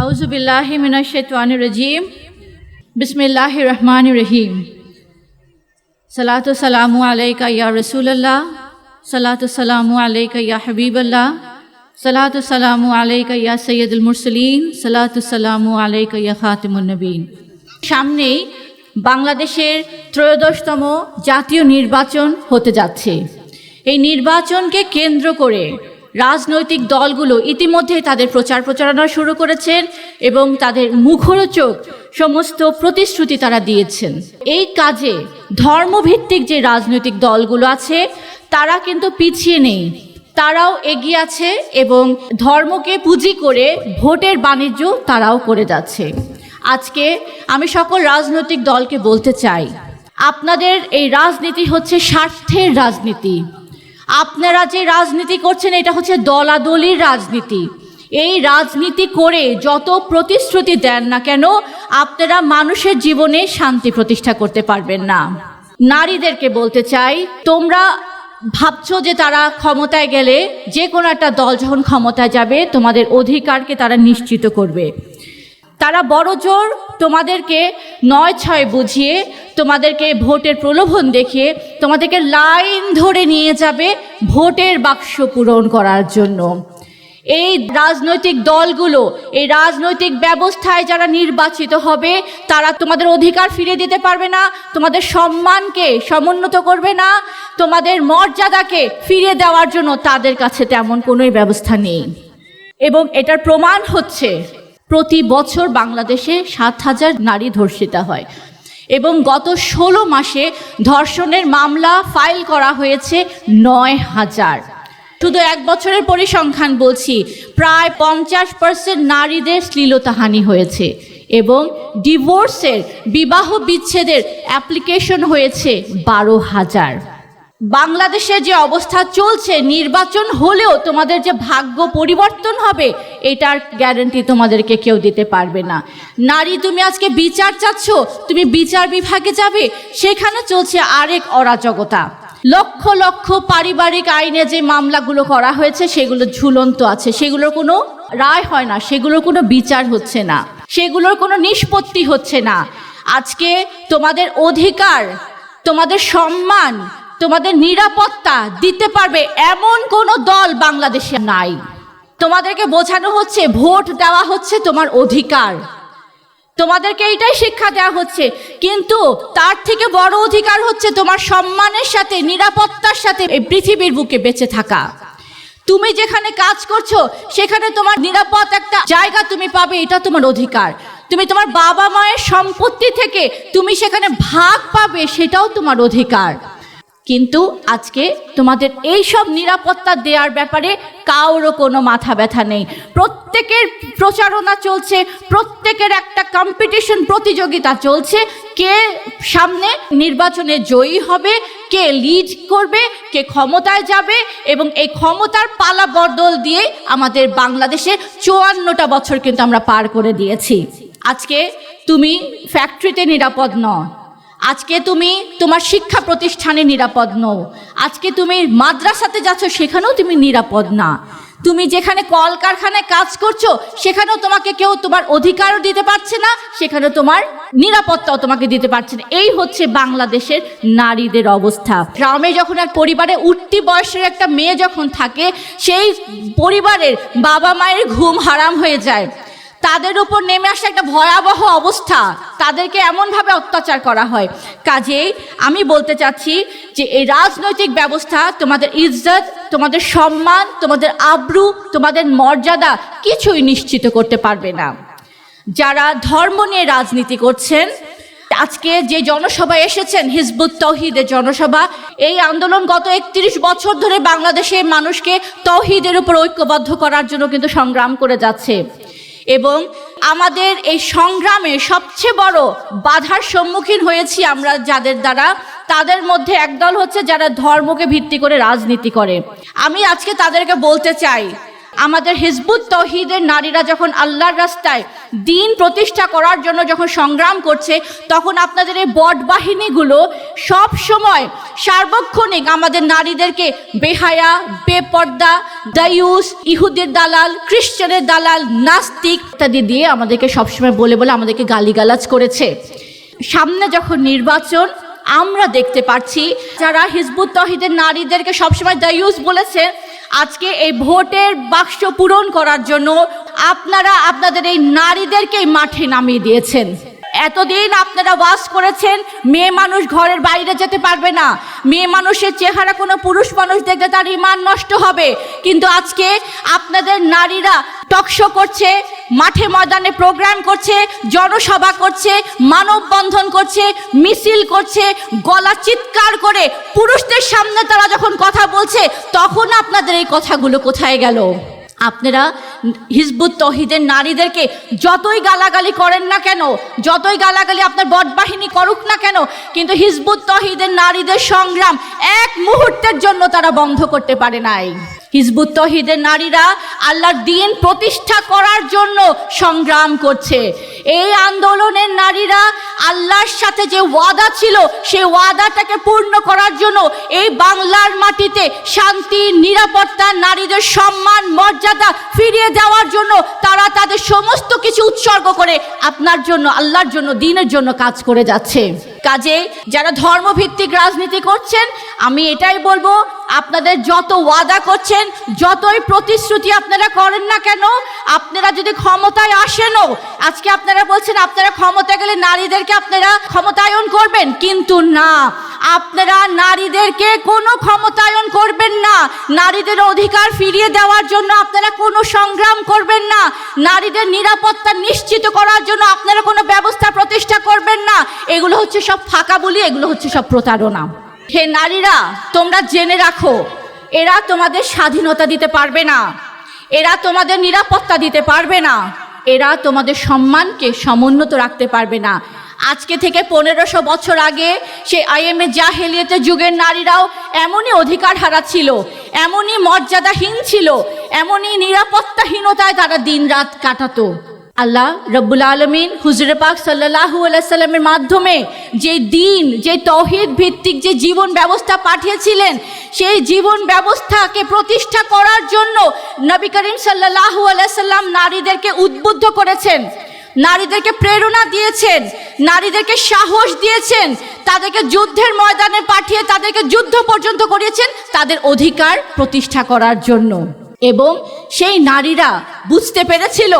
আউজুবিল্লাহি মিনাশাইতানির রাজিম বিসমিল্লাহির রহমানির রহিম সালাতু সালামু আলাইকা ইয়া রাসূলুল্লাহ সালাতু সালামু আলাইকা ইয়া হাবিবাল্লাহ সালাতু সালামু আলাইকা ইয়া সাইয়্যিদুল মুরসালিন সালাতু সালামু আলাইকা ইয়া খাতিমুন নবীন সামনেই বাংলাদেশের ত্রয়োদশতম জাতীয় নির্বাচন হতে যাচ্ছে। এই নির্বাচনকে কেন্দ্র করে রাজনৈতিক দলগুলো ইতিমধ্যে তাদের প্রচার প্রচারণা শুরু করেছেন এবং তাদের মুখরোচক সমস্ত প্রতিশ্রুতি তারা দিয়েছেন। এই কাজে ধর্মভিত্তিক যে রাজনৈতিক দলগুলো আছে, তারা কিন্তু পিছিয়ে নেই। তারাও এগিয়ে আছে এবং ধর্মকে পুঁজি করে ভোটের বাণিজ্য তারাও করে যাচ্ছে। আজকে আমি সকল রাজনৈতিক দলকে বলতে চাই, আপনাদের এই রাজনীতি হচ্ছে স্বার্থের রাজনীতি। আপনারা যে রাজনীতি করছেন, এটা হচ্ছে দলাদলির রাজনীতি। এই রাজনীতি করে যত প্রতিশ্রুতি দেন না কেন, আপনারা মানুষের জীবনে শান্তি প্রতিষ্ঠা করতে পারবেন না। নারীদেরকে বলতে চাই, তোমরা ভাবছ যে তারা ক্ষমতায় গেলে যে কোনো একটা দল যখন ক্ষমতায় যাবে, তোমাদের অধিকারকে তারা নিশ্চিত করবে। তারা বড় জোর তোমাদেরকে নয় ছয় বুঝিয়ে, তোমাদেরকে ভোটের প্রলোভন দেখিয়ে, তোমাদেরকে লাইন ধরে নিয়ে যাবে ভোটের বাক্স পূরণ করার জন্য। এই রাজনৈতিক দলগুলো, এই রাজনৈতিক ব্যবস্থায় যারা নির্বাচিত হবে, তারা তোমাদের অধিকার ফিরিয়ে দিতে পারবে না, তোমাদের সম্মানকে সমুন্নত করবে না, তোমাদের মর্যাদাকে ফিরিয়ে দেওয়ার জন্য তাদের কাছে তেমন কোনোই ব্যবস্থা নেই। এবং এটার প্রমাণ হচ্ছে প্রতি বছর বাংলাদেশে সাত হাজার নারী ধর্ষিতা হয়। এবং গত ষোলো মাসে ধর্ষণের মামলা ফাইল করা হয়েছে নয় হাজার। শুধু এক বছরের পরিসংখ্যান বলছি, প্রায় পঞ্চাশ পার্সেন্ট নারীদের শ্লীলতাহানি হয়েছে এবং ডিভোর্সের বিবাহ বিচ্ছেদের অ্যাপ্লিকেশন হয়েছে বারো হাজার। বাংলাদেশের যে অবস্থা চলছে, নির্বাচন হলেও তোমাদের যে ভাগ্য পরিবর্তন হবে, এটার গ্যারেন্টি তোমাদেরকে কেউ দিতে পারবে না। নারী, তুমি আজকে বিচার চাচ্ছ, তুমি বিচার বিভাগে যাবে, সেখানে চলছে আরেক অরাজকতা। লক্ষ লক্ষ পারিবারিক আইনে যে মামলাগুলো করা হয়েছে, সেগুলো ঝুলন্ত আছে, সেগুলোর কোনো রায় হয় না, সেগুলোর কোনো বিচার হচ্ছে না, সেগুলোর কোনো নিষ্পত্তি হচ্ছে না। আজকে তোমাদের অধিকার, তোমাদের সম্মান তোমাদের নিরাপত্তা দিতে পারবে এমন কোনো দল বাংলাদেশে নাই। তোমাদেরকে বোঝানো হচ্ছে, ভোট দেওয়া হচ্ছে তোমার অধিকার। তোমাদেরকে এইটাই শিক্ষা দেওয়া হচ্ছে, কিন্তু তার থেকে বড় অধিকার হচ্ছে তোমার সম্মানের সাথে, নিরাপত্তার সাথে এই পৃথিবীর বুকে বেঁচে থাকা। তুমি যেখানে কাজ করছ, সেখানে তোমার নিরাপদ একটা জায়গা তুমি পাবে, এটা তোমার অধিকার। তুমি তোমার বাবা মায়ের সম্পত্তি থেকে তুমি সেখানে ভাগ পাবে, সেটাও তোমার অধিকার। কিন্তু আজকে তোমাদের এই সব নিরাপত্তা দেওয়ার ব্যাপারে কারোরও কোনো মাথা ব্যথা নেই। প্রত্যেকের প্রচারণা চলছে, প্রত্যেকের একটা কম্পিটিশন প্রতিযোগিতা চলছে, কে সামনে নির্বাচনে জয়ী হবে, কে লিড করবে, কে ক্ষমতায় যাবে এবং এই ক্ষমতার পালা বদল দিয়ে আমাদের বাংলাদেশে চুয়ান্নটা বছর কিন্তু আমরা পার করে দিয়েছি। আজকে তুমি ফ্যাক্টরিতে নিরাপদ নয় আজকে তুমি তোমার শিক্ষা প্রতিষ্ঠানে নিরাপদ নও। আজকে তুমি মাদ্রাসাতে যাচ্ছ, সেখানেও তুমি নিরাপদ না। তুমি যেখানে কলকারখানায় কাজ করছ, সেখানেও তোমাকে কেউ তোমার অধিকারও দিতে পারছে না সেখানে তোমার নিরাপত্তাও তোমাকে দিতে পারছে না। এই হচ্ছে বাংলাদেশের নারীদের অবস্থা। গ্রামে যখন এক পরিবারে উঠতি বয়সের একটা মেয়ে যখন থাকে, সেই পরিবারের বাবা মায়ের ঘুম হারাম হয়ে যায়। তাদের উপর নেমে আসা একটা ভয়াবহ অবস্থা। তাদেরকে এমনভাবে অত্যাচার করা হয়। কাজেই আমি বলতে চাচ্ছি যে এই রাজনৈতিক ব্যবস্থা, তোমাদের ইজ্জত, তোমাদের সম্মান, তোমাদের আব্রু, তোমাদের মর্যাদা কিছুই নিশ্চিত করতে পারবে না। যারা ধর্ম নিয়ে রাজনীতি করছেন, আজকে যে জনসভায় এসেছেন, হিজবুত তৌহিদের জনসভা, এই আন্দোলন গত একত্রিশ বছর ধরে বাংলাদেশের মানুষকে তৌহিদের উপর ঐক্যবদ্ধ করার জন্য কিন্তু সংগ্রাম করে যাচ্ছে। এবং আমাদের এই সংগ্রামে সবচেয়ে বড় বাধার সম্মুখীন হয়েছি আমরা যাদের দ্বারা। তাদের মধ্যে একদল হচ্ছে যারা ধর্মকে ভিত্তি করে রাজনীতি করে। আমি আজকে তাদেরকে বলতে চাই আমাদের হিজবুত তহিদের নারীরা যখন আল্লাহর রাস্তায় দিন প্রতিষ্ঠা করার জন্য যখন সংগ্রাম করছে, তখন আপনাদের এই বট বাহিনীগুলো সব সময় সার্বক্ষণিক আমাদের নারীদেরকে বেহায়া, বেপর্দা, দায়ুস, ইহুদের দালাল, খ্রিস্টানের দালাল, নাস্তিক ইত্যাদি দিয়ে আমাদেরকে সবসময় বলে বলে আমাদেরকে গালিগালাজ করেছে। সামনে যখন নির্বাচন, আমরা দেখতে পাচ্ছি যারা হিজবুত তহিদের নারীদেরকে সবসময় দায়ুস বলেছে আজকে এই ভোটের বাক্স পূরণ করার জন্য আপনারা আপনাদের এই নারীদেরকেই মাঠে নামিয়ে দিয়েছেন। এতদিন আপনারা ওয়াজ করেছেন, মেয়ে মানুষ ঘরের বাইরে যেতে পারবে না। মেয়ে মানুষের চেহারা কোনো পুরুষ মানুষ দেখলে তার ইমান নষ্ট হবে। কিন্তু আজকে আপনাদের নারীরা টকশো করছে, মাঠে ময়দানে প্রোগ্রাম করছে, জনসভা করছে, মানববন্ধন করছে, মিছিল করছে, গলা চিৎকার করে পুরুষদের সামনে তারা যখন কথা বলছে, তখন আপনাদের এই কথাগুলো কোথায় গেল? আপনারা হিজবুত তহিদের নারীদেরকে যতই গালাগালি করেন না কেন, যতই গালাগালি আপনার বটবাহিনী করুক না কেন, কিন্তু হিজবুত তহিদের নারীদের সংগ্রাম এক মুহূর্তের জন্য তারা বন্ধ করতে পারে নাই। হিজবুত তহিদের নারীরা আল্লাহর দিন প্রতিষ্ঠা করার জন্য সংগ্রাম করছে। এই আন্দোলনের নারীরা আল্লাহর সাথে যে ওয়াদা ছিল, সেই ওয়াদাটাকে পূর্ণ করার জন্য এই বাংলার মাটিতে শান্তি, নিরাপত্তা, নারীদের সম্মান, মর্যাদা ফিরিয়ে দেওয়ার জন্য তারা তাদের সমস্ত কিছু উৎসর্গ করে আপনার জন্য, আল্লাহর জন্য, দিনের জন্য কাজ করে যাচ্ছে। কাজে যারা ধর্মভিত্তিক রাজনীতি করছেন, আমি এটাই বলব, আপনাদের যত ওয়াদা করছেন, যতই প্রতিশ্রুতি আপনারা করেন না কেন, আপনারা যদি ক্ষমতায় আসেনও, আজকে আপনারা বলছেন আপনারা ক্ষমতা গেলে নারীদেরকে আপনারা ক্ষমতায়ন করবেন, কিন্তু না। আপনারা নারীদেরকে কোনো ক্ষমতায়ন করবেন না। নারীদের অধিকার ফিরিয়ে দেওয়ার জন্য আপনারা কোনো সংগ্রাম করবেন না। নারীদের নিরাপত্তা নিশ্চিত করার জন্য আপনারা কোনো ব্যবস্থা প্রতিষ্ঠা করবেন না। এগুলো হচ্ছে সব ফাঁকা বলি, এগুলো হচ্ছে সব প্রতারণা। হে নারীরা, তোমরা জেনে রাখো, এরা তোমাদের স্বাধীনতা দিতে পারবে না। এরা তোমাদের নিরাপত্তা দিতে পারবে না। এরা তোমাদের সম্মানকে সমুন্নত রাখতে পারবে না। আজকে থেকে পনেরোশো বছর আগে সে আইএমএ জাহেলিয়াতে যুগের নারীরাও এমনই অধিকার হারাচ্ছিল, এমনই মর্যাদাহীন ছিল, এমনই নিরাপত্তাহীনতায় তারা দিনরাত কাটাতো। আল্লাহ রব্বুল আলমিন হুজুরে পাক সাল্লাহু সাল্লামের মাধ্যমে যে দিন, যে তহিদ ভিত্তিক যে জীবন ব্যবস্থা পাঠিয়েছিলেন, সেই জীবন ব্যবস্থাকে প্রতিষ্ঠা করার জন্য নবী করিম সাল্লাহু সাল্লাম নারীদেরকে উদ্বুদ্ধ করেছেন। নারীদেরকে প্রেরণা দিয়েছেন, নারীদেরকে সাহস দিয়েছেন, তাদেরকে যুদ্ধের ময়দানে পাঠিয়ে তাদেরকে যুদ্ধ পর্যন্ত করিয়েছেন তাদের অধিকার প্রতিষ্ঠা করার জন্য। এবং সেই নারীরা বুঝতে পেরেছিল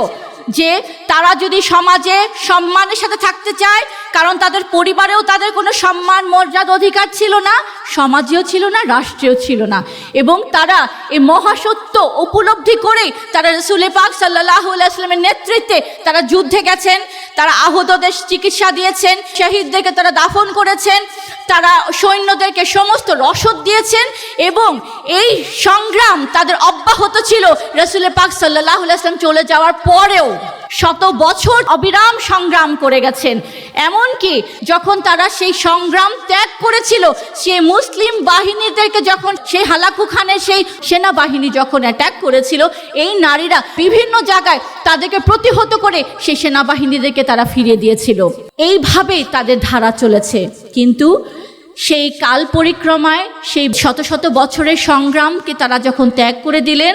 যে তারা যদি সমাজে সম্মানের সাথে থাকতে চায়, কারণ তাদের পরিবারেও তাদের কোনো সম্মান, মর্যাদা, অধিকার ছিল না, সমাজেও ছিল না, রাষ্ট্রেও ছিল না। এবং তারা এই মহাসত্য উপলব্ধি করে তারা রসুলে পাক সাল্লাহ আসলামের নেতৃত্বে তারা যুদ্ধে গেছেন, তারা আহতদের চিকিৎসা দিয়েছেন, শহীদদেরকে তারা দাফন করেছেন। তারা সৈন্যদেরকে সমস্ত রসদ দিয়েছেন এবং এই সংগ্রাম তাদের অব্যাহত ছিল। রসুলের পাক সাল্লাহ আসলাম চলে যাওয়ার পরেও শত বছর অবিরাম সংগ্রাম করে গেছেন। এমনকি যখন তারা সেই সংগ্রাম ত্যাগ করেছিল সেই মুসলিম বাহিনীদেরকে যখন সেই হালাকু খানের সেই সেনাবাহিনী যখন অ্যাটাক করেছিল, এই নারীরা বিভিন্ন জায়গায় তাদেরকে প্রতিহত করে সেই সেনাবাহিনীদেরকে তারা ফিরিয়ে দিয়েছিল। এইভাবেই তাদের ধারা চলেছে। কিন্তু সেই কাল পরিক্রমায়, সেই শত শত বছরের সংগ্রামকে তারা যখন ত্যাগ করে দিলেন,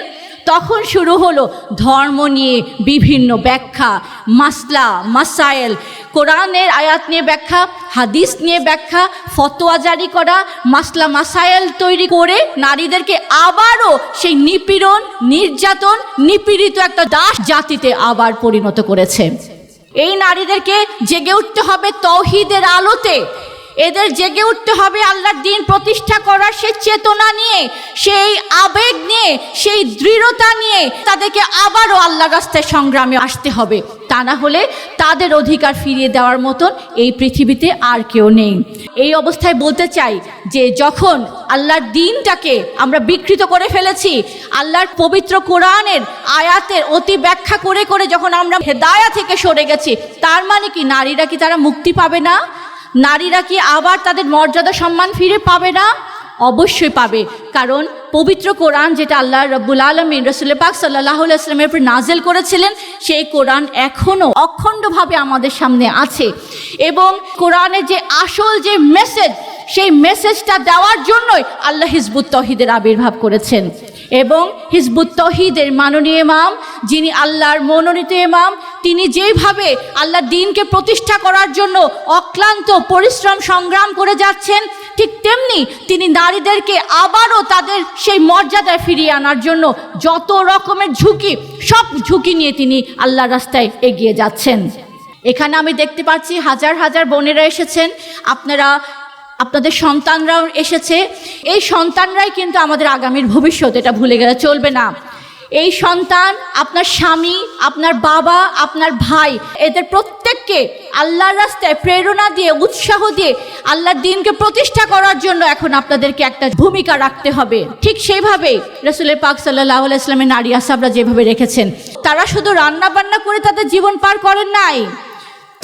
তখন শুরু হলো ধর্ম নিয়ে বিভিন্ন ব্যাখ্যা, মাসলা মাসাইল কোরআনের আয়াত নিয়ে ব্যাখ্যা, হাদিস নিয়ে ব্যাখ্যা, ফতোয়া জারি করা, মাসলা মাসাইল তৈরি করে নারীদেরকে আবারও সেই নিপীড়ন, নির্যাতন, নিপীড়িত একটা দাস জাতিতে আবার পরিণত করেছে। এই নারীদেরকে জেগে উঠতে হবে তৌহিদের আলোতে। এদের জেগে উঠতে হবে আল্লাহর দিন প্রতিষ্ঠা করার সেই চেতনা নিয়ে, সেই আবেগ নিয়ে, সেই দৃঢ়তা নিয়ে তাদেরকে আবারও আল্লাহ রাস্তায় সংগ্রামে আসতে হবে। তা না হলে তাদের অধিকার ফিরিয়ে দেওয়ার মতন এই পৃথিবীতে আর কেউ নেই। এই অবস্থায় বলতে চাই যে যখন আল্লাহর দিনটাকে আমরা বিকৃত করে ফেলেছি, আল্লাহর পবিত্র কোরআনের আয়াতের অতি ব্যাখ্যা করে করে যখন আমরা হেদায়া থেকে সরে গেছি, তার মানে কি নারীরা কি তারা মুক্তি পাবে না? নারীরা কি আবার তাদের মর্যাদা সম্মান ফিরে পাবে না? অবশ্যই পাবে। কারণ পবিত্র কোরআন যেটা আল্লাহ রব্বুল আলমিন রসুল পাক সাল্লাহ আসলামের উপর নাজেল করেছিলেন, সেই কোরআন এখনও অখণ্ডভাবে আমাদের সামনে আছে। এবং কোরআনের যে আসল যে মেসেজ সেই মেসেজটা দেওয়ার জন্যই আল্লাহ হিজবুত তহিদের আবির্ভাব করেছেন। এবং হিজবুত তহিদের মাননীয় ইমাম, যিনি আল্লাহর মনোনীত ইমাম, তিনি যেভাবে আল্লাহর দিনকে প্রতিষ্ঠা করার জন্য অক্লান্ত পরিশ্রম সংগ্রাম করে যাচ্ছেন, ঠিক তেমনি তিনি নারীদেরকে আবারও তাদের সেই মর্যাদায় ফিরিয়ে আনার জন্য যত রকমের ঝুঁকি, সব ঝুঁকি নিয়ে তিনি আল্লাহর রাস্তায় এগিয়ে যাচ্ছেন। এখানে আমি দেখতে পাচ্ছি হাজার হাজার বোনেরা এসেছেন। আপনারা আপনাদের সন্তানরাও এসেছে। এই সন্তানরাই কিন্তু আমাদের আগামীর ভবিষ্যৎ, এটা ভুলে গেলে চলবে না। এই সন্তান, আপনার স্বামী, আপনার বাবা, আপনার ভাই, এদের প্রত্যেককে আল্লাহর রাস্তায় প্রেরণা দিয়ে, উৎসাহ দিয়ে আল্লাহর দিনকে প্রতিষ্ঠা করার জন্য এখন আপনাদেরকে একটা ভূমিকা রাখতে হবে। ঠিক সেইভাবে রসুলের পাক সাল্লাহ ইসলামের নারী আসাবরা যেভাবে রেখেছেন, তারা শুধু রান্না বান্না করে তাদের জীবন পার করেন নাই।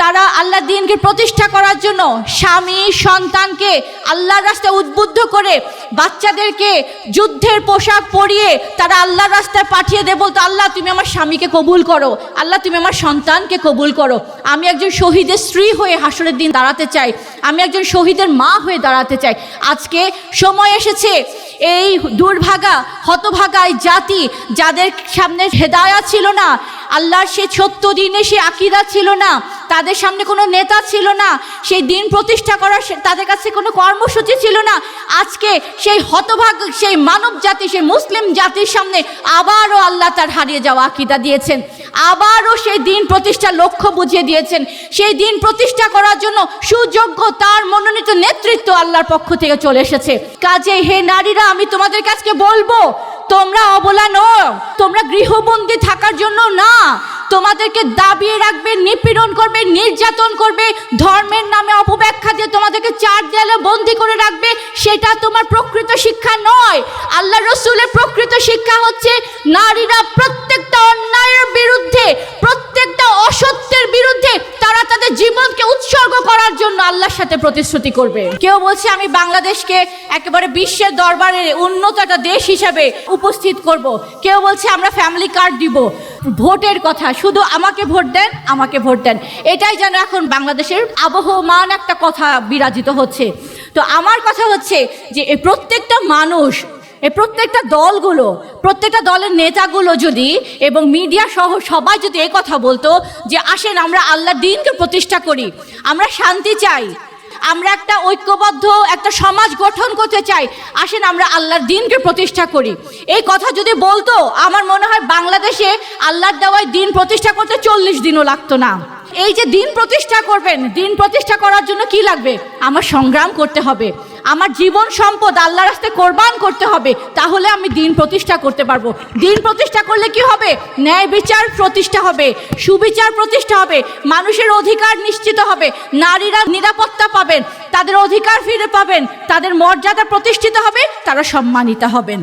তারা আল্লাহ দিনকে প্রতিষ্ঠা করার জন্য স্বামী সন্তানকে আল্লাহর রাস্তায় উদ্বুদ্ধ করে বাচ্চাদেরকে যুদ্ধের পোশাক পরিয়ে তারা আল্লাহর রাস্তায় পাঠিয়ে দেয়, বলতো, আল্লাহ, তুমি আমার স্বামীকে কবুল করো। আল্লাহ, তুমি আমার সন্তানকে কবুল করো। আমি একজন শহীদের স্ত্রী হয়ে হাসরের দিন দাঁড়াতে চাই। আমি একজন শহীদের মা হয়ে দাঁড়াতে চাই। আজকে সময় এসেছে। এই দুর্ভাগা হতভাগায় জাতি যাদের সামনে হেদায়া ছিল না আল্লাহর সে সত্য দিনে সে আকিদা ছিল না, তাদের সামনে কোনো নেতা ছিল না, সেই দিন প্রতিষ্ঠা করার তাদের কাছে কোনো কর্মসূচি ছিল না। আজকে সেই হতভাগ, সেই মানব জাতি, সেই মুসলিম জাতির সামনে আবারও আল্লাহ তার হারিয়ে যাওয়া আকিদা দিয়েছেন। আবারও সেই দিন প্রতিষ্ঠার লক্ষ্য বুঝিয়ে দিয়েছেন। সেই দিন প্রতিষ্ঠা করার জন্য সুযোগ্য তার মনোনীত নেতৃত্ব আল্লাহর পক্ষ থেকে চলে এসেছে। কাজে হে নারীরা, আমি তোমাদের কাছকে বলব তোমরা অবলা নও, তোমরা গৃহবন্দী থাকার জন্য না। তোমাদেরকে দাবিয়ে রাখবে, নিপীড়ন করবে, নির্যাতন করবে, ধর্মের নামে অপব্যাখ্যা দিয়ে তোমাদেরকে চার দেয়ালে বন্দি করে রাখবে, সেটা তোমার প্রকৃত শিক্ষা নয়। আল্লাহ রসুলের প্রকৃত শিক্ষা হচ্ছে, নারীরা প্রত্যেকটা অন্যায়ের বিরুদ্ধে, প্রত্যেকটা অসত্যের বিরুদ্ধে তারা তাদের জীবনকে উৎসর্গ করার জন্য আল্লাহর সাথে প্রতিশ্রুতি করবে। কেউ বলছে, আমি বাংলাদেশকে একেবারে বিশ্বের দরবারে উন্নত একটা দেশ হিসেবে উপস্থিত করব। কেউ বলছে, আমরা ফ্যামিলি কার্ড দিব। ভোটের কথা, শুধু আমাকে ভোট দেন, আমাকে ভোট দেন। এটাই যেন এখন বাংলাদেশের আবহমান একটা কথা বিরাজিত হচ্ছে। তো আমার কথা হচ্ছে যে প্রত্যেকটা মানুষ এই প্রত্যেকটা দলগুলো, প্রত্যেকটা দলের নেতাগুলো যদি এবং মিডিয়া সহ সবাই যদি এই কথা বলতো যে, আসেন, আমরা আল্লাহ দিনকে প্রতিষ্ঠা করি, আমরা শান্তি চাই, আমরা একটা ঐক্যবদ্ধ একটা সমাজ গঠন করতে চাই, আসেন, আমরা আল্লাহর দিনকে প্রতিষ্ঠা করি। এই কথা যদি বলতো, আমার মনে হয় বাংলাদেশে আল্লাহর দেওয়ায় দিন প্রতিষ্ঠা করতে চল্লিশ দিনও লাগতো না। এই যে দিন প্রতিষ্ঠা করবেন, দিন প্রতিষ্ঠা করার জন্য কি লাগবে? আমার সংগ্রাম করতে হবে। আমার জীবন সম্পদ আল্লাহ রাস্তায় কোরবান করতে হবে, তাহলে আমি দিন প্রতিষ্ঠা করতে পারব। দিন প্রতিষ্ঠা করলে কি হবে? ন্যায় বিচার প্রতিষ্ঠা হবে, সুবিচার প্রতিষ্ঠা হবে, মানুষের অধিকার নিশ্চিত হবে, নারীরা নিরাপত্তা পাবেন, তাদের অধিকার ফিরে পাবেন, তাদের মর্যাদা প্রতিষ্ঠিত হবে, তারা সম্মানিত হবেন।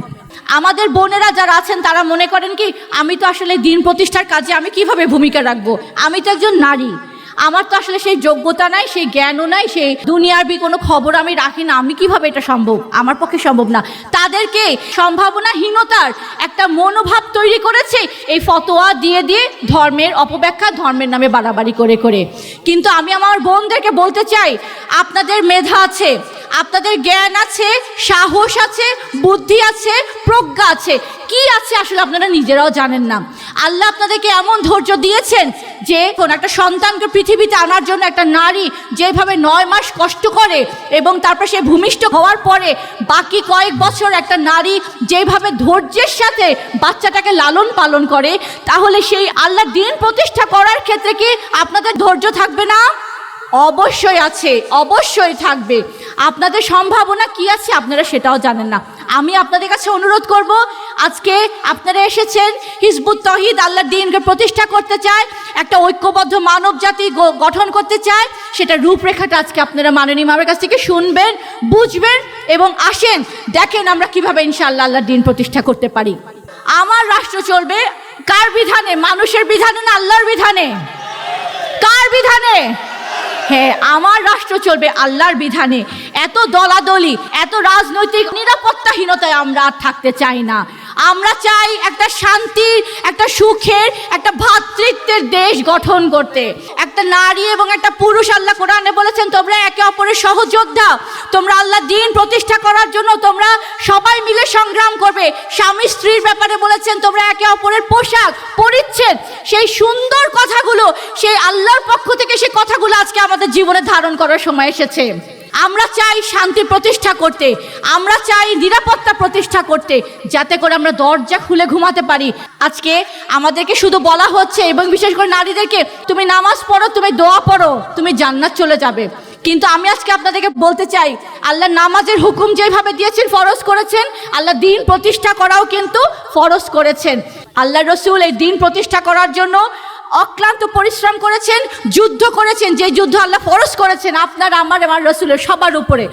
আমাদের বোনেরা যারা আছেন, তারা মনে করেন কি, আমি তো আসলে দিন প্রতিষ্ঠার কাজে আমি কীভাবে ভূমিকা রাখব? আমি তো একজন নারী। আমার তো আসলে সেই যোগ্যতা নাই, সেই জ্ঞানও নাই, সেই দুনিয়ারবি কোনো খবর আমি রাখি না। আমি কীভাবে এটা সম্ভব? আমার পক্ষে সম্ভব না। তাদেরকে সম্ভাবনাহীনতার একটা মনোভাব তৈরি করেছে এই ফতোয়া দিয়ে দিয়ে ধর্মের অপব্যাখ্যা, ধর্মের নামে বাড়াবাড়ি করে করে। কিন্তু আমি আমার বোনদেরকে বলতে চাই, আপনাদের মেধা আছে, আপনাদের জ্ঞান আছে, সাহস আছে, বুদ্ধি আছে, প্রজ্ঞা আছে। কি আছে আসলে আপনারা নিজেরাও জানেন না। আল্লাহ আপনাদেরকে এমন ধৈর্য দিয়েছেন যে কোন একটা সন্তানকে পৃথিবীতে আনার জন্য একটা নারী যেভাবে নয় মাস কষ্ট করে এবং তারপর সে ভূমিষ্ঠ হওয়ার পরে বাকি কয়েক বছর একটা নারী যেভাবে ধৈর্যের সাথে বাচ্চাটাকে লালন পালন করে, তাহলে সেই আল্লাহ দিন প্রতিষ্ঠা করার ক্ষেত্রে কি আপনাদের ধৈর্য থাকবে না? অবশ্যই আছে, অবশ্যই থাকবে। আপনাদের সম্ভাবনা কি আছে আপনারা সেটাও জানেন না। আমি আপনাদের কাছে অনুরোধ করব আজকে আপনারা এসেছেন, হিজবুত তহিদ আল্লাহর দিনকে প্রতিষ্ঠা করতে চায়, একটা ঐক্যবদ্ধ মানব জাতি গঠন করতে চায়, সেটা রূপরেখাটা আজকে আপনারা মাননীয় মামের কাছ থেকে শুনবেন, বুঝবেন এবং আসেন, দেখেন আমরা কীভাবে ইনশাআল্লাহ আল্লাহর দিন প্রতিষ্ঠা করতে পারি। আমার রাষ্ট্র চলবে কার বিধানে? মানুষের বিধানে না আল্লাহর বিধানে? কার বিধানে? হ্যাঁ আমার রাষ্ট্র চলবে আল্লাহর বিধানে। এত দলাদলি, এত রাজনৈতিক নিরাপত্তাহীনতায় আমরা আর থাকতে চাই না। আমরা চাই একটা শান্তির একটা সুখের, একটা ভ্রাতৃত্বের দেশ গঠন করতে। একটা নারী এবং একটা পুরুষ আল্লাহ কোরআনে বলেছেন, তোমরা একে অপরের সহযোদ্ধা। তোমরা আল্লাহ দিন প্রতিষ্ঠা করার জন্য তোমরা সবাই মিলে সংগ্রাম করবে। স্বামী স্ত্রীর ব্যাপারে বলেছেন, তোমরা একে অপরের পোশাক, পরিচ্ছেদ, সেই সুন্দর কথাগুলো, সেই আল্লাহর পক্ষ থেকে সেই কথাগুলো আজকে আমাদের জীবনে ধারণ করার সময় এসেছে। আমরা চাই শান্তি প্রতিষ্ঠা করতে, আমরা চাই নিরাপত্তা প্রতিষ্ঠা করতে, যাতে করে আমরা দরজা খুলে ঘুমাতে পারি। আজকে আমাদেরকে শুধু বলা হচ্ছে এবং বিশেষ করে নারীদেরকে, তুমি নামাজ পড়ো, তুমি দোয়া পড়ো, তুমি জান্নাত চলে যাবে। কিন্তু আমি আজকে আপনাদেরকে বলতে চাই, আল্লাহ নামাজের হুকুম যেভাবে দিয়েছেন, ফরজ করেছেন, আল্লাহ দিন প্রতিষ্ঠা করাও কিন্তু ফরজ করেছেন। আল্লাহ রসুল এই দিন প্রতিষ্ঠা করার জন্য অক্লান্ত পরিশ্রম করেছেন, যুদ্ধ করেছেন, যে যুদ্ধ আল্লাহ ফরজ করেছেন, আপনার, আমার আমার রসুলের সবার উপরে।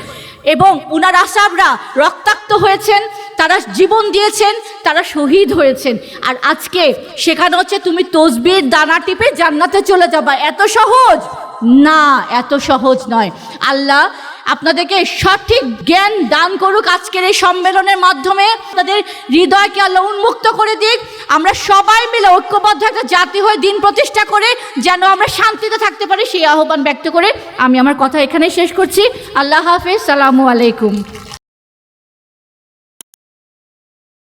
এবং উনার আসাবরা রক্তাক্ত হয়েছেন, তারা জীবন দিয়েছেন, তারা শহীদ হয়েছেন। আর আজকে সেখানে হচ্ছে তুমি তসবির, দানা টিপে জান্নাতে চলে যাবা। এত সহজ? না, এত সহজ নয়। আল্লাহ আপনাদেরকে সঠিক জ্ঞান দান করুক আজকের এই সম্মেলনের মাধ্যমে। তাদের হৃদয়কে আল্লাহ উন্মুক্ত করে দিক। আমরা সবাই মিলে ঐক্যবদ্ধ একটা জাতি হয়ে দিন প্রতিষ্ঠা করে যেন আমরা শান্তিতে থাকতে পারি সেই আহ্বান ব্যক্ত করে আমি আমার কথা এখানেই শেষ করছি। আল্লাহ হাফেজ, সালামু আলাইকুম।